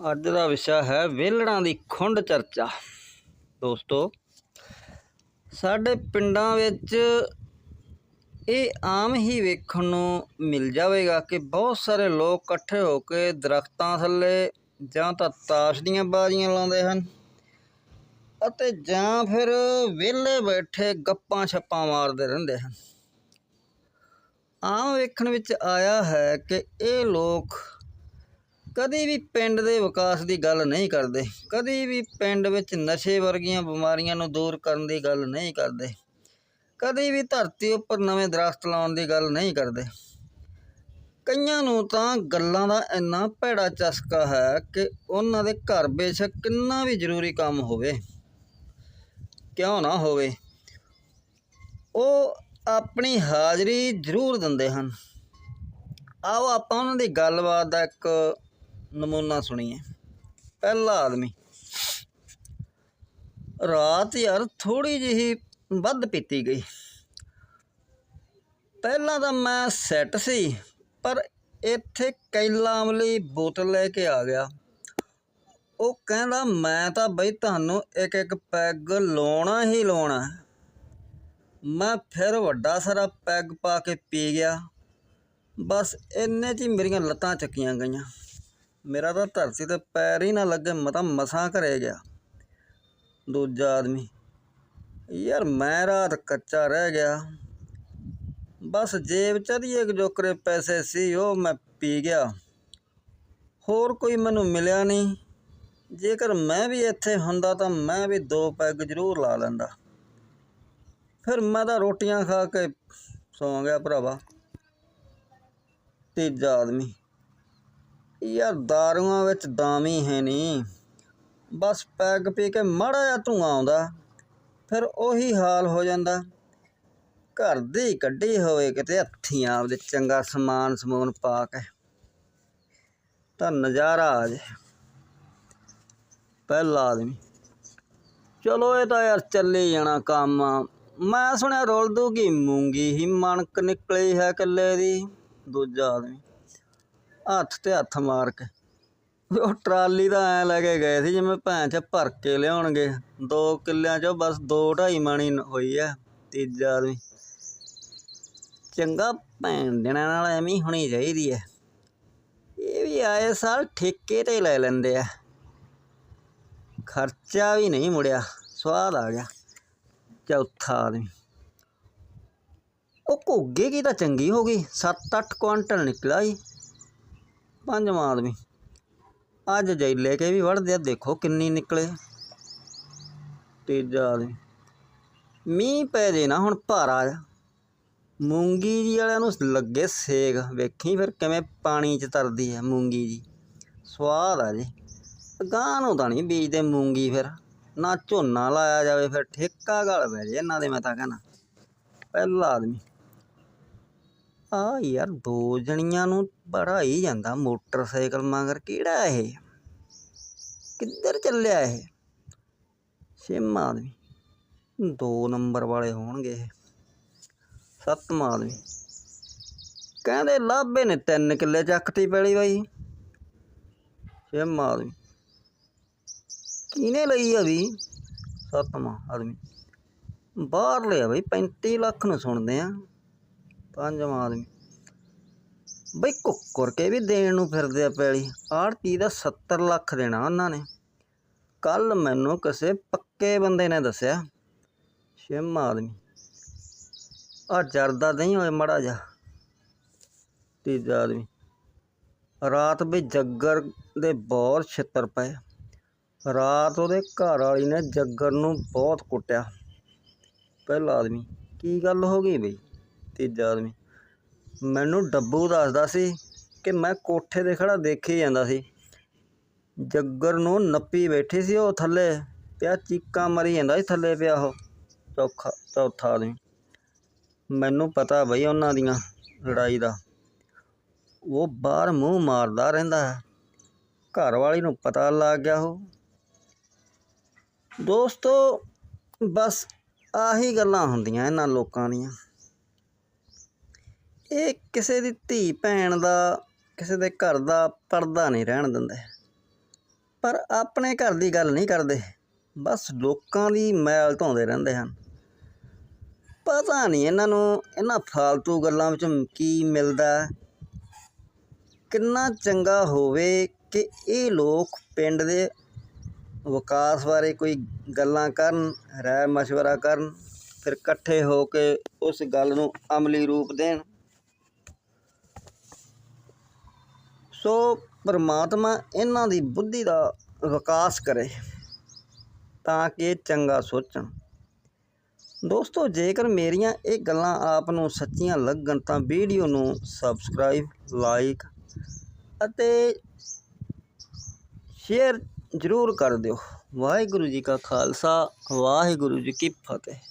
ਅੱਜ ਦਾ ਵਿਸ਼ਾ ਹੈ ਵਿਹਲੜਾਂ ਦੀ ਖੁੰਡ ਚਰਚਾ। ਦੋਸਤੋ, ਸਾਡੇ ਪਿੰਡਾਂ ਵਿੱਚ ਇਹ ਆਮ ਹੀ ਵੇਖਣ ਨੂੰ ਮਿਲ ਜਾਵੇਗਾ ਕਿ ਬਹੁਤ ਸਾਰੇ ਲੋਕ ਇਕੱਠੇ ਹੋ ਕੇ ਦਰਖਤਾਂ ਥੱਲੇ ਜਾਂ ਤਾਂ ਤਾਸ਼ ਦੀਆਂ ਬਾਜ਼ੀਆਂ ਲਾਉਂਦੇ ਹਨ ਅਤੇ ਜਾਂ ਫਿਰ ਵਿਹਲੇ ਬੈਠੇ ਗੱਪਾਂ ਛੱਪਾਂ ਮਾਰਦੇ ਰਹਿੰਦੇ ਹਨ। ਆਮ ਵੇਖਣ ਵਿੱਚ ਆਇਆ ਹੈ ਕਿ ਇਹ ਲੋਕ ਕਦੇ ਵੀ ਪਿੰਡ ਦੇ ਵਿਕਾਸ ਦੀ ਗੱਲ ਨਹੀਂ ਕਰਦੇ, ਕਦੇ ਵੀ ਪਿੰਡ ਵਿੱਚ ਨਸ਼ੇ ਵਰਗੀਆਂ ਬਿਮਾਰੀਆਂ ਨੂੰ ਦੂਰ ਕਰਨ ਦੀ ਗੱਲ ਨਹੀਂ ਕਰਦੇ, ਕਦੇ ਵੀ ਧਰਤੀ ਉੱਪਰ ਨਵੇਂ ਦਰਖਤ ਲਾਉਣ ਦੀ ਗੱਲ ਨਹੀਂ ਕਰਦੇ। ਕਈਆਂ ਨੂੰ ਤਾਂ ਗੱਲਾਂ ਦਾ ਇੰਨਾ ਭੈੜਾ ਚਸਕਾ ਹੈ ਕਿ ਉਹਨਾਂ ਦੇ ਘਰ ਬੇਸ਼ੱਕ ਕਿੰਨਾ ਵੀ ਜ਼ਰੂਰੀ ਕੰਮ ਹੋਵੇ, ਕਿਉਂ ਨਾ ਹੋਵੇ, ਉਹ ਆਪਣੀ ਹਾਜ਼ਰੀ ਜ਼ਰੂਰ ਦਿੰਦੇ ਹਨ। ਆਓ ਆਪਾਂ ਉਹਨਾਂ ਦੀ ਗੱਲਬਾਤ ਦਾ ਇੱਕ ਨਮੂਨਾ ਸੁਣੀਏ। ਪਹਿਲਾ ਆਦਮੀ। ਰਾਤ ਯਾਰ ਥੋੜੀ ਜਿਹੀ ਵੱਧ ਪੀਤੀ ਗਈ। ਪਹਿਲਾਂ ਤਾਂ ਮੈਂ ਸੈੱਟ ਸੀ, ਪਰ ਇੱਥੇ ਕੈਲਾ ਅਮਲੀ ਬੋਤਲ ਲੈ ਕੇ ਆ ਗਿਆ। ਉਹ ਕਹਿੰਦਾ, ਮੈਂ ਤਾਂ ਬਈ ਤੁਹਾਨੂੰ ਇੱਕ ਇੱਕ ਪੈਗ ਲਾਉਣਾ ਹੀ ਲਾਉਣਾ ਮੈਂ ਫਿਰ ਵੱਡਾ ਸਾਰਾ ਪੈਗ ਪਾ ਕੇ ਪੀ ਗਿਆ। ਬਸ ਇੰਨੇ 'ਚ ਹੀ ਮੇਰੀਆਂ ਲੱਤਾਂ ਚੱਕੀਆਂ ਗਈਆਂ। ਮੇਰਾ ਤਾਂ ਧਰਤੀ ਤੇ ਪੈਰ ਹੀ ਨਾ ਲੱਗੇ, ਮੈਂ ਤਾਂ ਮਸਾਂ ਘਰੇ ਗਿਆ। ਦੂਜਾ ਆਦਮੀ, ਯਾਰ ਮੈਂ ਰਾਤ ਕੱਚਾ ਰਹਿ ਗਿਆ। ਬਸ ਜੇਬ 'ਚ ਦੀ ਇੱਕ ਜੋਕਰੇ ਪੈਸੇ ਸੀ, ਉਹ ਮੈਂ ਪੀ ਗਿਆ। ਹੋਰ ਕੋਈ ਮੈਨੂੰ ਮਿਲਿਆ ਨਹੀਂ। ਜੇਕਰ ਮੈਂ ਵੀ ਇੱਥੇ ਹੁੰਦਾ ਤਾਂ ਮੈਂ ਵੀ ਦੋ ਪੈਗ ਜ਼ਰੂਰ ਲਾ ਲੈਂਦਾ। ਫਿਰ ਮੈਂ ਤਾਂ ਰੋਟੀਆਂ ਖਾ ਕੇ ਸੌਂ ਗਿਆ ਭਰਾਵਾ। ਤੀਜਾ ਆਦਮੀ ਯਾਰ ਦਾਰੂਆਂ ਵਿੱਚ ਦਾਮੀ ਹੈ ਨਹੀਂ ਬਸ ਪੈਗ ਪੀ ਕੇ ਮਾੜਾ ਜਿਹਾ ਧੂੰਆਂ ਆਉਂਦਾ, ਫਿਰ ਉਹੀ ਹਾਲ ਹੋ ਜਾਂਦਾ। ਘਰ ਦੀ ਕੱਢੀ ਹੋਵੇ ਕਿਤੇ ਹੱਥੀਂ ਆਪਦੇ ਚੰਗਾ ਸਮਾਨ ਸਮੂਨ ਪਾ ਕੇ। ਤਾਂ ਨਜ਼ਾਰਾ ਆ ਜੇ। ਪਹਿਲਾ ਆਦਮੀ। ਚਲੋ ਇਹ ਤਾਂ ਯਾਰ ਚੱਲੇ ਜਾਣਾ ਕੰਮ। ਮੈਂ ਸੁਣਿਆ ਰੋਲ ਦੂਗੀ ਮੂੰਗੀ ਹੀ ਮਣਕ ਨਿਕਲੀ ਹੈ ਕੱਲੇ ਦੀ। ਦੂਜਾ ਆਦਮੀ। ਹੱਥ ਤੇ ਹੱਥ ਮਾਰ ਕੇ। ਵੀ ਉਹ ਟਰਾਲੀ ਤਾਂ ਐ ਲੈ ਕੇ ਗਏ ਸੀ ਜਿਵੇਂ ਭੈਣ ਚ ਭਰ ਕੇ ਲਿਆਉਣਗੇ। ਦੋ ਕਿੱਲਿਆਂ ਚੋਂ ਬਸ ਦੋ ਢਾਈ ਮਣੀ ਹੋਈ ਆ ਤੀਜਾ ਆਦਮੀ। ਚੰਗਾ ਭੈਣ ਦੇਣਾ ਨਾਲ ਐਵੇਂ ਹੋਣੀ ਚਾਹੀਦੀ ਐ ਇਹ ਵੀ ਆਏ ਸਾਲ ਠੇਕੇ ਤੇ ਲੈ ਲੈਂਦੇ ਆ। ਖਰਚਾ ਵੀ ਨਹੀਂ ਮੁੜਿਆ, ਸਵਾਦ ਆ ਗਿਆ। ਚੌਥਾ ਆਦਮੀ। ਉਹ ਘੁੱਗੇ ਕੀ ਤਾਂ ਚੰਗੀ ਹੋ ਗਈ 7-8 ਕੁਆਂਟਲ ਨਿਕਲਾ ਜੀ ਪੰਜਵਾਂ ਆਦਮੀ ਅੱਜ ਜੈ ਲੈ ਕੇ ਵੀ ਵੜਦੇ ਆ, ਦੇਖੋ ਕਿੰਨੀ ਨਿਕਲੇ। ਤੀਜਾ ਆਦਮੀ ਮੀਂਹ ਪੈ ਜੇ ਨਾ, ਹੁਣ ਭਾਰਾ ਜਾ ਮੂੰਗੀ ਜੀ ਵਾਲਿਆਂ ਨੂੰ ਲੱਗੇ ਸੇਕ। ਵੇਖੀ ਫਿਰ ਕਿਵੇਂ ਪਾਣੀ 'ਚ ਤਰਦੀ ਹੈ ਮੂੰਗੀ ਜੀ। ਸਵਾਦ ਆ ਜੀ। ਗਾਂ ਨੂੰ ਤਾਂ ਨਹੀਂ ਬੀਜਦੇ ਮੂੰਗੀ ਫਿਰ। ਨਾ ਝੋਨਾ ਲਾਇਆ ਜਾਵੇ ਫਿਰ, ਠੇਕਾ ਗਲ ਪੈ ਜੇ, ਇਹਨਾਂ ਦੇ ਮੈਂ ਤਾਂ ਕਹਿੰਦਾ ਪਹਿਲਾ ਆਦਮੀ। ਆ ਯਾਰ ਦੋ ਜਣੀਆਂ ਨੂੰ ਬੜਾ ਹੀ ਜਾਂਦਾ ਮੋਟਰਸਾਈਕਲ ਮਗਰ। ਕਿਹੜਾ ਇਹ? ਕਿੱਧਰ ਚੱਲਿਆ ਇਹ? ਛੇਮ ਆਦਮੀ ਦੋ ਨੰਬਰ ਵਾਲੇ ਹੋਣਗੇ ਇਹ। ਸੱਤਵਾਂ ਆਦਮੀ ਕਹਿੰਦੇ ਲਾਭੇ ਨੇ ਤਿੰਨ ਕਿੱਲੇ ਚੱਕਤੀ ਪੈਲੀ ਬਾਈ। ਛੇਮ ਆਦਮੀ ਕਿਹਨੇ ਲਈ ਆ ਵੀ? ਸੱਤਵਾਂ ਆਦਮੀ ਬਾਹਰ ਲਿਆ ਬਈ 35 ਲੱਖ ਨੂੰ ਸੁਣਦੇ ਆ। ਪੰਜਵਾਂ ਆਦਮੀ। ਬਈ ਕੁੱਕਰ ਕੇ ਵੀ ਦੇਣ ਨੂੰ ਫਿਰਦੇ ਆ ਪੈਲੀ। ਆੜਤੀ ਦਾ 70 ਲੱਖ ਦੇਣਾ ਉਹਨਾਂ ਨੇ। ਕੱਲ ਮੈਨੂੰ ਕਿਸੇ ਪੱਕੇ ਬੰਦੇ ਨੇ ਦੱਸਿਆ ਛੇਵਾਂ ਆਦਮੀ। ਆ ਜਰਦਾ ਨਹੀਂ ਹੋਏ ਮੜਾ ਜਾ ਤੀਜਾ ਆਦਮੀ। ਰਾਤ ਵੀ ਜੱਗਰ ਦੇ ਬਹੁਤ ਛਿੱਤਰ ਪਏ। ਰਾਤ ਉਹਦੇ ਘਰ ਵਾਲੀ ਨੇ ਜੱਗਰ ਨੂੰ ਬਹੁਤ ਕੁੱਟਿਆ। ਪਹਿਲਾ ਆਦਮੀ। ਕੀ ਗੱਲ ਹੋ ਗਈ ਬਈ? ਤੀਜਾ ਆਦਮੀ। ਮੈਨੂੰ ਡੱਬੂ ਦੱਸਦਾ ਸੀ ਕਿ ਮੈਂ ਕੋਠੇ ਤੇ ਖੜਾ ਦੇਖੀ ਜਾਂਦਾ ਸੀ। ਜੱਗਰ ਨੂੰ ਨੱਪੀ ਬੈਠੀ ਸੀ ਉਹ ਥੱਲੇ ਪਿਆ, ਚੀਕਾਂ ਮਰੀ ਜਾਂਦਾ ਸੀ ਥੱਲੇ ਪਿਆ ਉਹ। ਚੌਥਾ ਚੌਥਾ ਆਦਮੀ। ਮੈਨੂੰ ਪਤਾ ਬਈ ਉਹਨਾਂ ਦੀਆਂ ਲੜਾਈ ਦਾ। ਉਹ ਬਾਹਰ ਮੂੰਹ ਮਾਰਦਾ ਰਹਿੰਦਾ ਹੈ। ਘਰ ਵਾਲੀ ਨੂੰ ਪਤਾ ਲੱਗ ਗਿਆ ਉਹ। ਦੋਸਤੋ, ਬਸ ਆਹੀ ਗੱਲਾਂ ਹੁੰਦੀਆਂ ਇਹਨਾਂ ਲੋਕਾਂ ਦੀਆਂ। ਇਹ ਕਿਸੇ ਦੀ ਧੀ ਭੈਣ ਦਾ, ਕਿਸੇ ਦੇ ਘਰ ਦਾ ਪਰਦਾ ਨਹੀਂ ਰਹਿਣ ਦਿੰਦੇ। ਪਰ ਆਪਣੇ ਘਰ ਦੀ ਗੱਲ ਨਹੀਂ ਕਰਦੇ। ਬਸ ਲੋਕਾਂ ਦੀ ਮੈਲ ਧੋਂਦੇ ਰਹਿੰਦੇ ਹਨ। ਪਤਾ ਨਹੀਂ ਇਹਨਾਂ ਨੂੰ, ਇਹਨਾਂ ਫਾਲਤੂ ਗੱਲਾਂ ਵਿੱਚ ਕੀ ਮਿਲਦਾ ਕਿੰਨਾ ਚੰਗਾ ਹੋਵੇ ਕਿ ਇਹ ਲੋਕ ਪਿੰਡ ਦੇ ਵਿਕਾਸ ਬਾਰੇ ਕੋਈ ਗੱਲਾਂ ਕਰਨ ਰਾਏ ਮਸ਼ਵਰਾ ਕਰਨ, ਫਿਰ ਇਕੱਠੇ ਹੋ ਕੇ ਉਸ ਗੱਲ ਨੂੰ ਅਮਲੀ ਰੂਪ ਦੇਣ। ਸੋ ਪਰਮਾਤਮਾ ਇਹਨਾਂ ਦੀ ਬੁੱਧੀ ਦਾ ਵਿਕਾਸ ਕਰੇ ਤਾਂ ਕਿ ਚੰਗਾ ਸੋਚਣ। ਦੋਸਤੋ, ਜੇਕਰ ਮੇਰੀਆਂ ਇਹ ਗੱਲਾਂ ਆਪ ਨੂੰ ਸੱਚੀਆਂ ਲੱਗਣ ਤਾਂ ਵੀਡੀਓ ਨੂੰ ਸਬਸਕ੍ਰਾਈਬ, ਲਾਈਕ ਅਤੇ ਸ਼ੇਅਰ ਜ਼ਰੂਰ ਕਰ ਦਿਓ। ਵਾਹਿਗੁਰੂ ਜੀ ਕਾ ਖਾਲਸਾ, ਵਾਹਿਗੁਰੂ ਜੀ ਕੀ ਫਤਿਹ।